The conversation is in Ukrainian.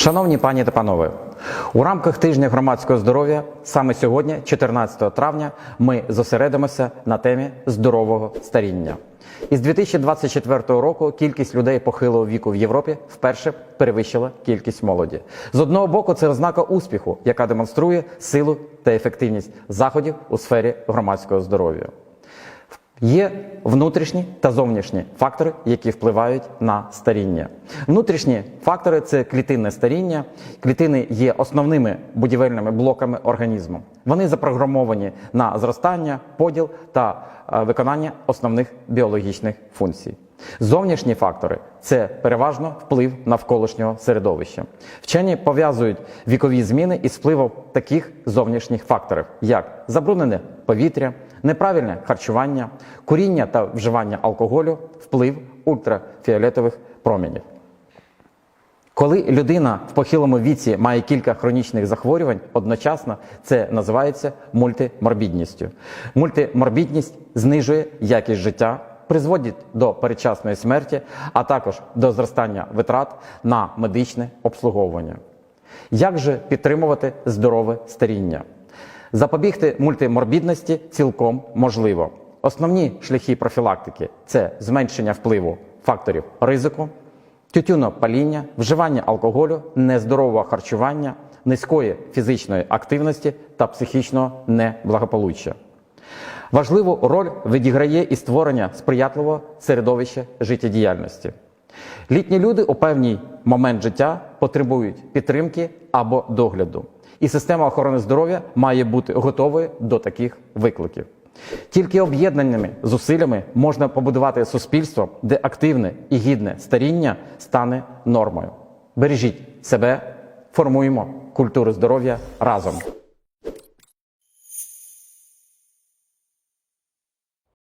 Шановні пані та панове, у рамках тижня громадського здоров'я саме сьогодні, 14 травня, ми зосередимося на темі здорового старіння. Із 2024 року кількість людей похилого віку в Європі вперше перевищила кількість молоді. З одного боку, це ознака успіху, яка демонструє силу та ефективність заходів у сфері громадського здоров'я. Є внутрішні та зовнішні фактори, які впливають на старіння. Внутрішні фактори це клітинне старіння. Клітини є основними будівельними блоками організму. Вони запрограмовані на зростання, поділ та е, виконання основних біологічних функцій. Зовнішні фактори це переважно вплив навколишнього середовища. Вчені пов'язують вікові зміни із впливом таких зовнішніх факторів, як забруднене повітря, неправильне харчування, куріння та вживання алкоголю, вплив ультрафіолетових промінів. Коли людина в похилому віці має кілька хронічних захворювань одночасно, це називається мультиморбідністю. Мультиморбідність знижує якість життя, призводить до передчасної смерті, а також до зростання витрат на медичне обслуговування. Як же підтримувати здорове старіння? Запобігти мультиморбідності цілком можливо. Основні шляхи профілактики це зменшення впливу факторів ризику, тютюнопаління, вживання алкоголю, нездорового харчування, низької фізичної активності та психічного неблагополуччя. Важливу роль відіграє і створення сприятливого середовища життєдіяльності. Літні люди у певний момент життя потребують підтримки або догляду, і система охорони здоров'я має бути готовою до таких викликів. Тільки об'єднаними зусиллями можна побудувати суспільство, де активне і гідне старіння стане нормою. Бережіть себе, формуємо культуру здоров'я разом.